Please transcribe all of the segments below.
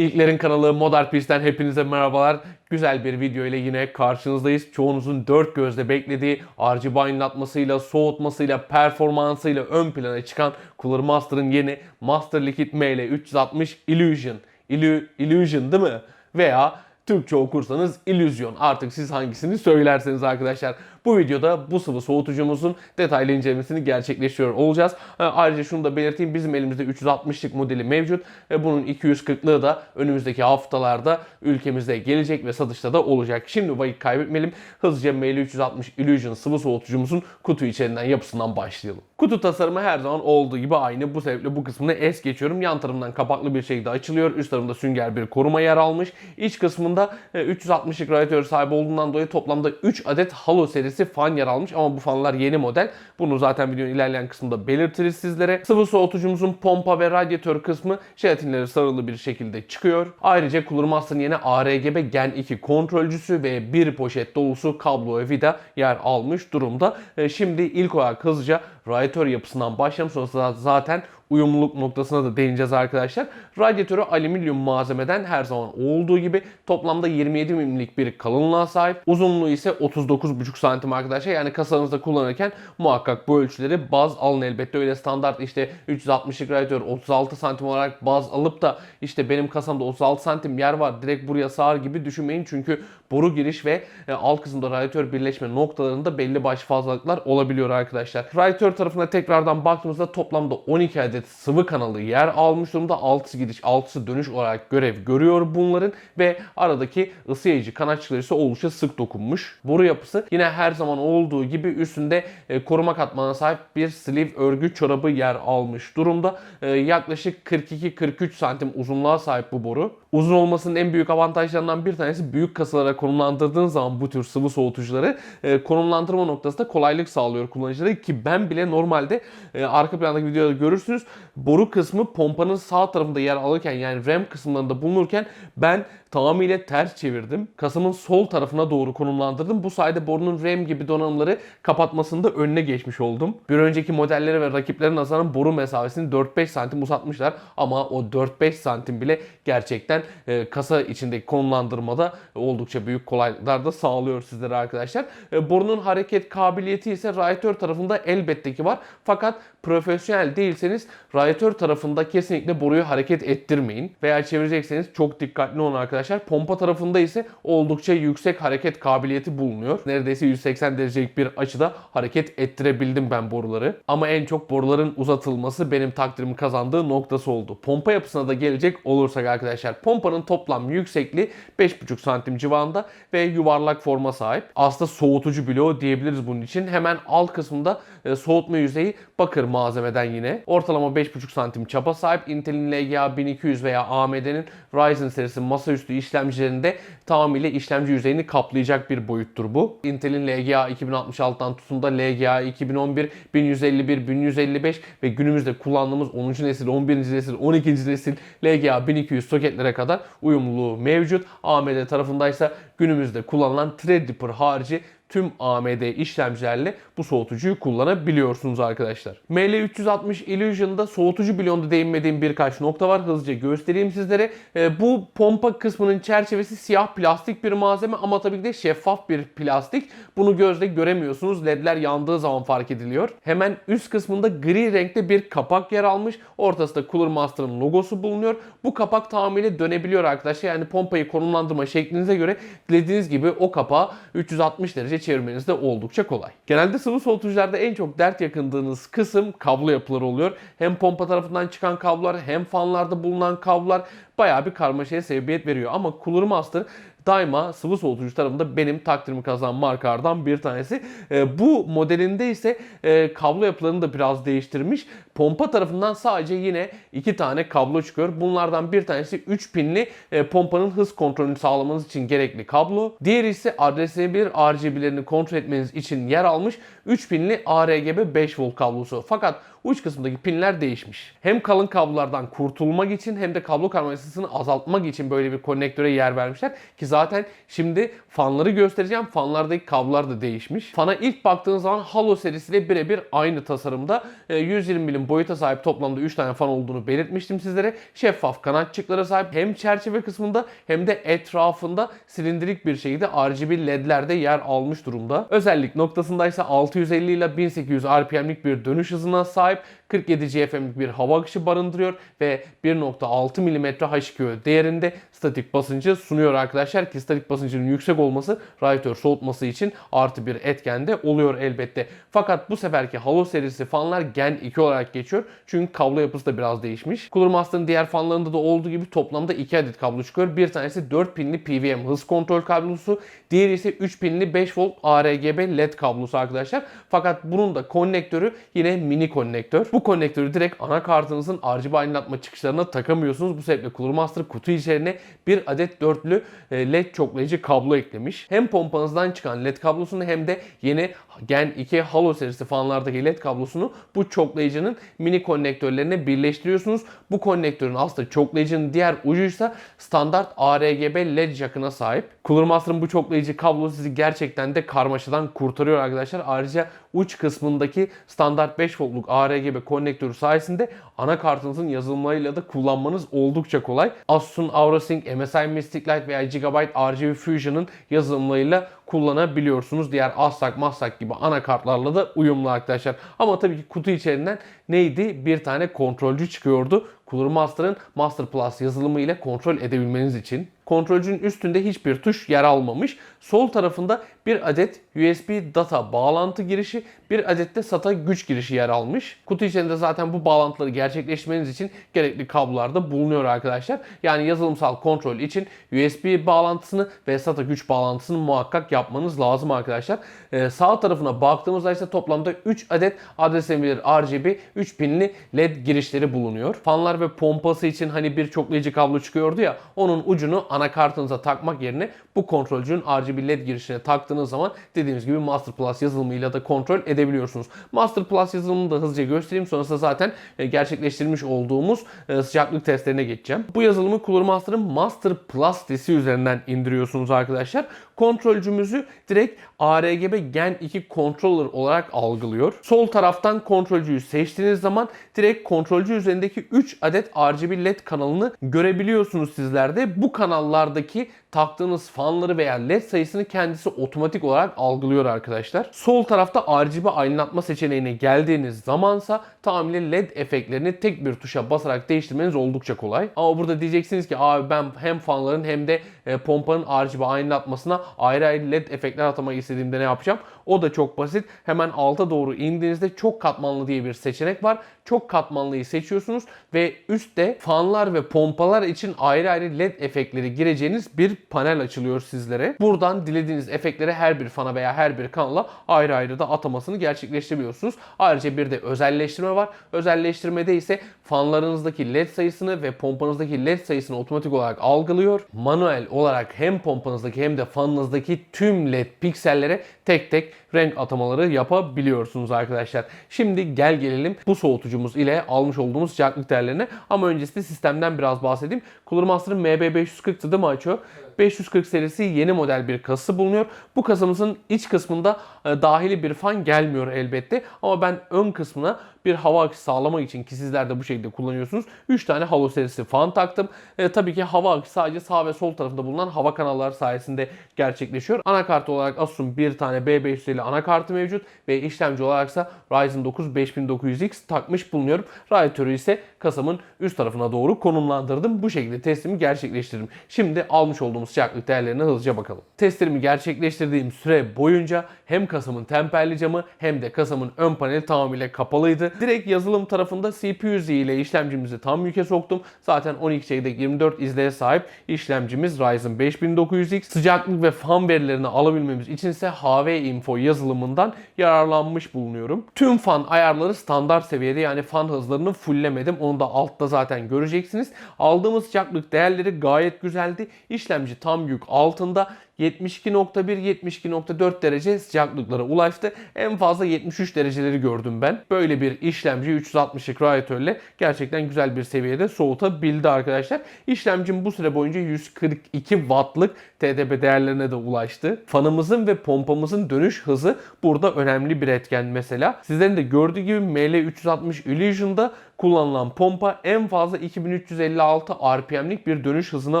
İlklerin kanalı Modern Piece'ten hepinize merhabalar. Güzel bir video ile yine karşınızdayız. Çoğunuzun dört gözle beklediği RGB aydınlatmasıyla, soğutmasıyla, performansıyla ön plana çıkan Cooler Master'ın yeni Master Liquid ML 360 Illusion. Illu- Illusion değil mi? Veya Türkçe okursanız illüzyon. Artık siz hangisini söylerseniz arkadaşlar. Bu videoda bu sıvı soğutucumuzun detaylı incelemesini gerçekleştiriyor olacağız. Ha, Ayrıca şunu da belirteyim. Bizim elimizde 360'lık modeli mevcut. Ve bunun 240'lığı da önümüzdeki haftalarda ülkemizde gelecek ve satışta da olacak. Şimdi vakit kaybetmeyelim. Hızlıca ML360 Illusion sıvı soğutucumuzun kutu içerisinden yapısından başlayalım. Kutu tasarımı her zaman olduğu gibi aynı. Bu sebeple bu kısmını es geçiyorum. Yan tarafından kapaklı bir şekilde açılıyor. Üst tarafında sünger bir koruma yer almış. İç kısmında e, 360'lık radyatör sahibi olduğundan dolayı toplamda 3 adet Halo serisi fan yer almış. Ama bu fanlar yeni model. Bunu zaten videonun ilerleyen kısmında belirtiriz sizlere. Sıvı soğutucumuzun pompa ve radyatör kısmı jelatinleri sarılı bir şekilde çıkıyor. Ayrıca Master'ın yeni ARGB Gen 2 kontrolcüsü ve bir poşet dolusu kablo ve vida yer almış durumda. E, Şimdi ilk olarak hızlıca radyatör yapısından başlayalım. Sonrasında zaten uyumluluk noktasına da değineceğiz arkadaşlar. Radyatörü alüminyum malzemeden her zaman olduğu gibi toplamda 27 mm'lik bir kalınlığa sahip. Uzunluğu ise 39,5 santim arkadaşlar. Yani kasanızda kullanırken muhakkak bu ölçüleri baz alın elbette. Öyle standart işte 360'lık radyatör 36 santim olarak baz alıp da işte benim kasamda 36 santim yer var direkt buraya sığar gibi düşünmeyin. Çünkü boru giriş ve e, alt kısımda radyatör birleşme noktalarında belli başlı fazlalıklar olabiliyor arkadaşlar. Radyatör tarafına tekrardan baktığımızda toplamda 12 adet sıvı kanalı yer almış durumda. 6'sı gidiş 6'sı dönüş olarak görev görüyor bunların ve aradaki ısı yayıcı kanatçıları ise oldukça sık dokunmuş. Boru yapısı yine her zaman olduğu gibi üstünde e, koruma katmanına sahip bir sleeve örgü çorabı yer almış durumda. E, yaklaşık 42-43 santim uzunluğa sahip bu boru. Uzun olmasının en büyük avantajlarından bir tanesi büyük kasalara konumlandırdığın zaman bu tür sıvı soğutucuları e, konumlandırma noktasında kolaylık sağlıyor kullanıcılara ki ben bile normalde e, arka plandaki videoda görürsünüz. Boru kısmı pompanın sağ tarafında yer alırken yani RAM kısımlarında bulunurken ben tamamıyla ters çevirdim. Kasamın sol tarafına doğru konumlandırdım. Bu sayede borunun RAM gibi donanımları kapatmasında önüne geçmiş oldum. Bir önceki modellere ve rakiplerine nazaran boru mesafesini 4-5 santim uzatmışlar ama o 4-5 santim bile gerçekten e, kasa içindeki konumlandırmada oldukça büyük kolaylıklar da sağlıyor sizlere arkadaşlar. E, borunun hareket kabiliyeti ise radyatör tarafında elbette ki var. Fakat profesyonel değilseniz radyatör tarafında kesinlikle boruyu hareket ettirmeyin. Veya çevirecekseniz çok dikkatli olun arkadaşlar. Pompa tarafında ise oldukça yüksek hareket kabiliyeti bulunuyor. Neredeyse 180 derecelik bir açıda hareket ettirebildim ben boruları. Ama en çok boruların uzatılması benim takdirimi kazandığı noktası oldu. Pompa yapısına da gelecek olursak arkadaşlar. Pompanın toplam yüksekliği 5,5 santim civarında ve yuvarlak forma sahip. Aslında soğutucu bloğu diyebiliriz bunun için. Hemen alt kısmında e, soğutma yüzeyi bakır malzemeden yine. Ortalama 5,5 santim çapa sahip. Intel'in LGA 1200 veya AMD'nin Ryzen serisi masaüstü işlemcilerinde tamamıyla işlemci yüzeyini kaplayacak bir boyuttur bu. Intel'in LGA 2066'dan tutun da LGA 2011, 1151, 1155 ve günümüzde kullandığımız 10. nesil, 11. nesil, 12. nesil LGA 1200 soketlere kadar uyumluluğu mevcut. AMD tarafındaysa günümüzde kullanılan Threadripper harici tüm AMD işlemcilerle bu soğutucuyu kullanabiliyorsunuz arkadaşlar. ML360 Illusion'da soğutucu bloğunda değinmediğim birkaç nokta var. Hızlıca göstereyim sizlere. Ee, bu pompa kısmının çerçevesi siyah plastik bir malzeme ama tabii ki de şeffaf bir plastik. Bunu gözle göremiyorsunuz. LED'ler yandığı zaman fark ediliyor. Hemen üst kısmında gri renkte bir kapak yer almış. Ortasında Cooler Master'ın logosu bulunuyor. Bu kapak tamamıyla dönebiliyor arkadaşlar. Yani pompayı konumlandırma şeklinize göre dilediğiniz gibi o kapağı 360 derece çevirmeniz de oldukça kolay. Genelde sıvı soğutucularda en çok dert yakındığınız kısım kablo yapıları oluyor. Hem pompa tarafından çıkan kablolar hem fanlarda bulunan kablolar bayağı bir karmaşaya sebebiyet veriyor. Ama Cooler Master daima sıvı soğutucu tarafında benim takdirimi kazanan markalardan bir tanesi. E, bu modelinde ise e, kablo yapılarını da biraz değiştirmiş. Pompa tarafından sadece yine iki tane kablo çıkıyor. Bunlardan bir tanesi 3 pinli e, pompanın hız kontrolünü sağlamanız için gerekli kablo. Diğeri ise RS1 RGB'lerini kontrol etmeniz için yer almış 3 pinli ARGB 5 volt kablosu. Fakat uç kısımdaki pinler değişmiş. Hem kalın kablolardan kurtulmak için hem de kablo karmaşasını azaltmak için böyle bir konnektöre yer vermişler. Ki zaten Zaten şimdi fanları göstereceğim. Fanlardaki kablolar da değişmiş. Fana ilk baktığınız zaman Halo serisiyle birebir aynı tasarımda. E, 120 milim boyuta sahip toplamda 3 tane fan olduğunu belirtmiştim sizlere. Şeffaf kanatçıklara sahip hem çerçeve kısmında hem de etrafında silindirik bir şekilde RGB ledlerde yer almış durumda. Özellik noktasında ise 650 ile 1800 RPM'lik bir dönüş hızına sahip 47 GFM'lik bir hava akışı barındırıyor ve 1.6 mm H2O değerinde statik basıncı sunuyor arkadaşlar ki statik basıncının yüksek olması radyatör soğutması için artı bir etken de oluyor elbette. Fakat bu seferki Halo serisi fanlar Gen 2 olarak geçiyor. Çünkü kablo yapısı da biraz değişmiş. Cooler Master'ın diğer fanlarında da olduğu gibi toplamda 2 adet kablo çıkıyor. Bir tanesi 4 pinli PWM hız kontrol kablosu. Diğeri ise 3 pinli 5 volt ARGB LED kablosu arkadaşlar. Fakat bunun da konnektörü yine mini konnektör. Bu konnektörü direkt anakartınızın RGB aydınlatma çıkışlarına takamıyorsunuz. Bu sebeple Cooler kutu içerisine bir adet dörtlü e, LED çoklayıcı kablo eklemiş. Hem pompanızdan çıkan LED kablosunu hem de yeni Gen 2 Halo serisi fanlardaki LED kablosunu bu çoklayıcının mini konnektörlerine birleştiriyorsunuz. Bu konnektörün aslında çoklayıcının diğer ucuysa standart ARGB LED jackına sahip. Cooler Master'ın bu çoklayıcı kablosu sizi gerçekten de karmaşadan kurtarıyor arkadaşlar. Ayrıca uç kısmındaki standart 5 voltluk ARGB konnektörü sayesinde anakartınızın yazılımlarıyla da kullanmanız oldukça kolay. Asus'un AuraSync, MSI Mystic Light veya Gigabyte RGB Fusion'ın yazılımlarıyla kullanabiliyorsunuz. Diğer Aslak, Maslak gibi anakartlarla da uyumlu arkadaşlar. Ama tabii ki kutu içerisinden neydi? Bir tane kontrolcü çıkıyordu. Cooler Master'ın Master Plus yazılımı ile kontrol edebilmeniz için. Kontrolcünün üstünde hiçbir tuş yer almamış. Sol tarafında bir adet USB data bağlantı girişi, bir adet de SATA güç girişi yer almış. Kutu içerisinde zaten bu bağlantıları gerçekleştirmeniz için gerekli kablolar da bulunuyor arkadaşlar. Yani yazılımsal kontrol için USB bağlantısını ve SATA güç bağlantısını muhakkak yapmanız lazım arkadaşlar. Ee, sağ tarafına baktığımızda ise toplamda 3 adet adreslenebilir RGB 3 pinli LED girişleri bulunuyor. Fanlar ve pompası için hani bir çoklayıcı kablo çıkıyordu ya onun ucunu anakartınıza takmak yerine bu kontrolcünün RGB LED girişine taktığınız zaman dediğimiz gibi Master Plus yazılımıyla da kontrol edebiliyorsunuz. Master Plus yazılımını da hızlıca göstereyim. Sonrasında zaten e, gerçekleştirmiş olduğumuz e, sıcaklık testlerine geçeceğim. Bu yazılımı Cooler Master'ın Master Plus sitesi üzerinden indiriyorsunuz arkadaşlar. Kontrolcümüzü direkt ARGB Gen 2 controller olarak algılıyor. Sol taraftan kontrolcüyü seçtiğiniz zaman direkt kontrolcü üzerindeki 3 adet RGB LED kanalını görebiliyorsunuz sizlerde. Bu kanallardaki taktığınız fanları veya led sayısını kendisi otomatik olarak algılıyor arkadaşlar. Sol tarafta RGB aydınlatma seçeneğine geldiğiniz zamansa tamamıyla led efektlerini tek bir tuşa basarak değiştirmeniz oldukça kolay. Ama burada diyeceksiniz ki abi ben hem fanların hem de e, pompanın RGB aydınlatmasına ayrı ayrı led efektler atamak istediğimde ne yapacağım? O da çok basit. Hemen alta doğru indiğinizde çok katmanlı diye bir seçenek var. Çok katmanlıyı seçiyorsunuz ve üstte fanlar ve pompalar için ayrı ayrı led efektleri gireceğiniz bir panel açılıyor sizlere. Buradan dilediğiniz efektleri her bir fana veya her bir kanala ayrı ayrı da atamasını gerçekleştirebiliyorsunuz. Ayrıca bir de özelleştirme var. Özelleştirmede ise fanlarınızdaki led sayısını ve pompanızdaki led sayısını otomatik olarak algılıyor. Manuel olarak hem pompanızdaki hem de fanınızdaki tüm led piksellere tek tek renk atamaları yapabiliyorsunuz arkadaşlar. Şimdi gel gelelim bu soğutucumuz ile almış olduğumuz sıcaklık değerlerine. Ama öncesinde sistemden biraz bahsedeyim. Cooler Master'ın MB540'tı değil mi açıyor? 540 serisi yeni model bir kasası bulunuyor. Bu kasamızın iç kısmında e, dahili bir fan gelmiyor elbette. Ama ben ön kısmına bir hava akışı sağlamak için ki sizler de bu şekilde kullanıyorsunuz. 3 tane Halo serisi fan taktım. E, tabii ki hava akışı sadece sağ ve sol tarafında bulunan hava kanalları sayesinde gerçekleşiyor. Anakart olarak Asus'un bir tane B550 anakartı mevcut ve işlemci olaraksa Ryzen 9 5900X takmış bulunuyorum. Radyatörü ise kasamın üst tarafına doğru konumlandırdım. Bu şekilde testimi gerçekleştirdim. Şimdi almış olduğumuz sıcaklık değerlerine hızlıca bakalım. Testlerimi gerçekleştirdiğim süre boyunca hem kasamın temperli camı hem de kasamın ön paneli tamamıyla kapalıydı. Direkt yazılım tarafında CPU-Z ile işlemcimizi tam yüke soktum. Zaten 12 çekirdek 24 izleye sahip işlemcimiz Ryzen 5900X. Sıcaklık ve fan verilerini alabilmemiz için ise HV Info yazılımından yararlanmış bulunuyorum. Tüm fan ayarları standart seviyede yani fan hızlarını fulllemedim. Onu da altta zaten göreceksiniz. Aldığımız sıcaklık değerleri gayet güzeldi. İşlemci tam yük altında 72.1-72.4 derece sıcaklıklara ulaştı. En fazla 73 dereceleri gördüm ben. Böyle bir işlemci 360'lık radyatörle gerçekten güzel bir seviyede soğutabildi arkadaşlar. İşlemcim bu süre boyunca 142 wattlık TDP değerlerine de ulaştı. Fanımızın ve pompamızın dönüş hızı burada önemli bir etken mesela. Sizlerin de gördüğü gibi ML360 Illusion'da kullanılan pompa en fazla 2356 RPM'lik bir dönüş hızına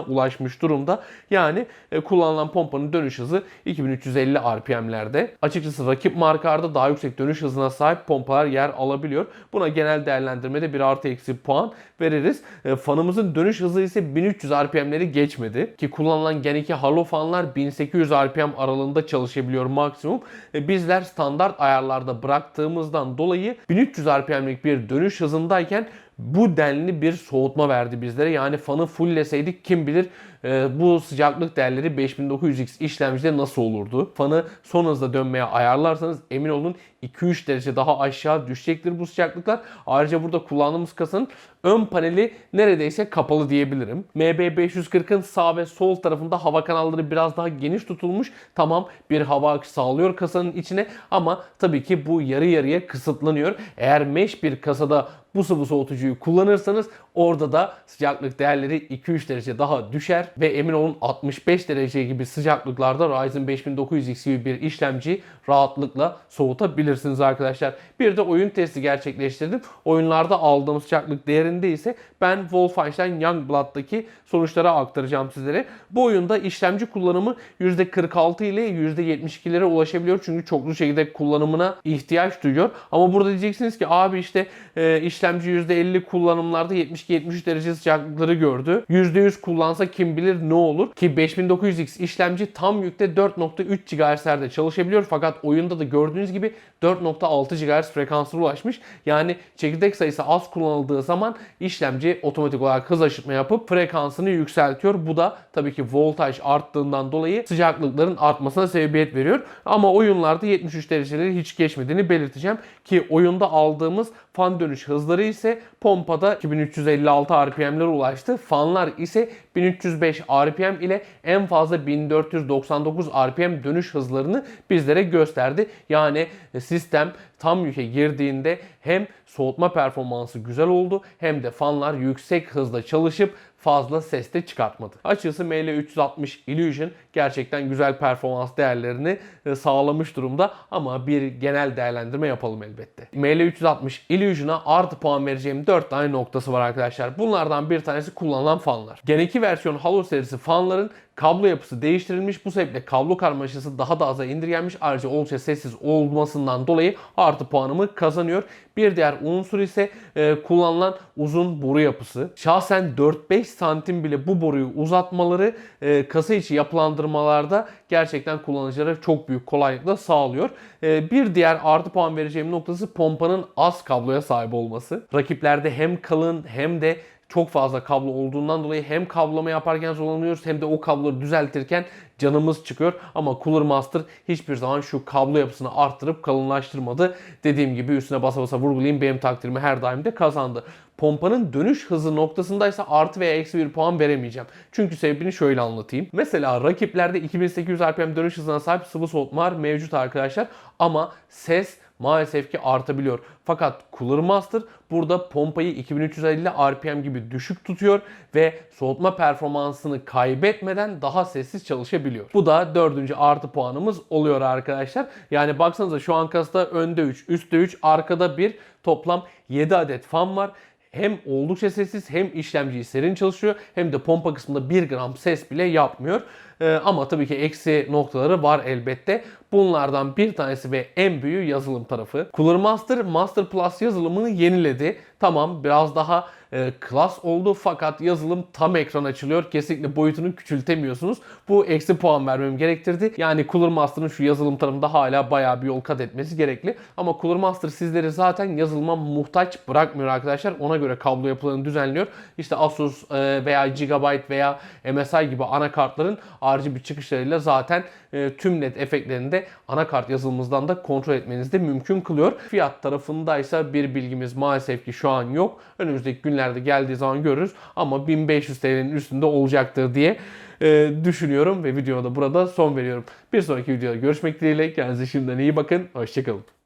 ulaşmış durumda. Yani e, kullanılan pompanın dönüş hızı 2350 RPM'lerde. Açıkçası rakip markalarda daha yüksek dönüş hızına sahip pompalar yer alabiliyor. Buna genel değerlendirmede bir artı eksi puan veririz. E, fanımızın dönüş hızı ise 1300 RPM'leri geçmedi. Ki kullanılan Gen 2 halo fanlar 1800 RPM aralığında çalışabiliyor maksimum. E, bizler standart ayarlarda bıraktığımızdan dolayı 1300 RPM'lik bir dönüş hızındayken bu denli bir soğutma verdi bizlere. Yani fanı fullleseydik kim bilir e, bu sıcaklık değerleri 5900X işlemcide nasıl olurdu? Fanı son hızda dönmeye ayarlarsanız emin olun 2-3 derece daha aşağı düşecektir bu sıcaklıklar. Ayrıca burada kullandığımız kasanın ön paneli neredeyse kapalı diyebilirim. MB540'ın sağ ve sol tarafında hava kanalları biraz daha geniş tutulmuş. Tamam bir hava akışı sağlıyor kasanın içine ama tabii ki bu yarı yarıya kısıtlanıyor. Eğer mesh bir kasada bu sıvı soğutucuyu kullanırsanız orada da sıcaklık değerleri 2-3 derece daha düşer ve emin olun 65 derece gibi sıcaklıklarda Ryzen 5900X gibi bir işlemci rahatlıkla soğutabilirsiniz arkadaşlar. Bir de oyun testi gerçekleştirdim. Oyunlarda aldığım sıcaklık değerinde ise ben Wolfenstein Youngblood'daki sonuçları aktaracağım sizlere. Bu oyunda işlemci kullanımı %46 ile %72'lere ulaşabiliyor. Çünkü çoklu şekilde kullanımına ihtiyaç duyuyor. Ama burada diyeceksiniz ki abi işte e, işlemci %50 kullanımlarda 72-73 derece sıcaklıkları gördü. %100 kullansa kim bilir ne olur. Ki 5900X işlemci tam yükte 4.3 GHz'lerde çalışabiliyor. Fakat oyunda da gördüğünüz gibi 4.6 GHz frekansına ulaşmış. Yani çekirdek sayısı az kullanıldığı zaman işlemci otomatik olarak hız aşırtma yapıp frekansını yükseltiyor. Bu da tabii ki voltaj arttığından dolayı sıcaklıkların artmasına sebebiyet veriyor. Ama oyunlarda 73 dereceleri hiç geçmediğini belirteceğim. Ki oyunda aldığımız fan dönüş hızları ise pompada 2356 RPM'lere ulaştı. Fanlar ise 1305 RPM ile en fazla 1499 RPM dönüş hızlarını bizlere gösterdi. Yani sistem tam yüke girdiğinde hem soğutma performansı güzel oldu hem de fanlar yüksek hızda çalışıp fazla ses de çıkartmadı. Açıkçası ML360 Illusion gerçekten güzel performans değerlerini e, sağlamış durumda ama bir genel değerlendirme yapalım elbette. ML360 Illusion'a artı puan vereceğim 4 tane noktası var arkadaşlar. Bunlardan bir tanesi kullanılan fanlar. Gen 2 versiyon Halo serisi fanların kablo yapısı değiştirilmiş. Bu sebeple kablo karmaşası daha da aza indirgenmiş. Ayrıca oldukça sessiz olmasından dolayı artı puanımı kazanıyor. Bir diğer unsur ise e, kullanılan uzun boru yapısı. Şahsen 4-5 santim bile bu boruyu uzatmaları e, kasa içi yapılandırmalarda gerçekten kullanıcılara çok büyük kolaylıkla sağlıyor. E, bir diğer artı puan vereceğim noktası pompanın az kabloya sahip olması. Rakiplerde hem kalın hem de çok fazla kablo olduğundan dolayı hem kablama yaparken zorlanıyoruz hem de o kabloları düzeltirken canımız çıkıyor. Ama Cooler Master hiçbir zaman şu kablo yapısını arttırıp kalınlaştırmadı. Dediğim gibi üstüne basa basa vurgulayayım benim takdirimi her daim de kazandı. Pompanın dönüş hızı noktasındaysa artı veya eksi bir puan veremeyeceğim. Çünkü sebebini şöyle anlatayım. Mesela rakiplerde 2800 RPM dönüş hızına sahip sıvı soğutmalar mevcut arkadaşlar. Ama ses maalesef ki artabiliyor. Fakat Cooler Master burada pompayı 2350 RPM gibi düşük tutuyor ve soğutma performansını kaybetmeden daha sessiz çalışabiliyor. Bu da dördüncü artı puanımız oluyor arkadaşlar. Yani baksanıza şu an kasada önde 3, üstte 3, arkada 1 toplam 7 adet fan var hem oldukça sessiz hem işlemciyi serin çalışıyor hem de pompa kısmında 1 gram ses bile yapmıyor. Ee, ama tabii ki eksi noktaları var elbette. Bunlardan bir tanesi ve en büyüğü yazılım tarafı. Cooler Master Master Plus yazılımını yeniledi. Tamam biraz daha e, klas oldu fakat yazılım tam ekran açılıyor. Kesinlikle boyutunu küçültemiyorsunuz. Bu eksi puan vermem gerektirdi. Yani Cooler Master'ın şu yazılım tarafında hala bayağı bir yol kat etmesi gerekli. Ama Cooler Master sizleri zaten yazılıma muhtaç bırakmıyor arkadaşlar. Ona göre kablo yapılarını düzenliyor. İşte Asus e, veya Gigabyte veya MSI gibi anakartların RGB çıkışlarıyla zaten e, tüm led efektlerini de anakart yazılımımızdan da kontrol etmeniz de mümkün kılıyor. Fiyat tarafındaysa bir bilgimiz maalesef ki şu an yok. Önümüzdeki günlerde geldiği zaman görürüz ama 1500 TL'nin üstünde olacaktır diye e, düşünüyorum ve videoda burada son veriyorum. Bir sonraki videoda görüşmek dileğiyle. Kendinize şimdiden iyi bakın. Hoşçakalın.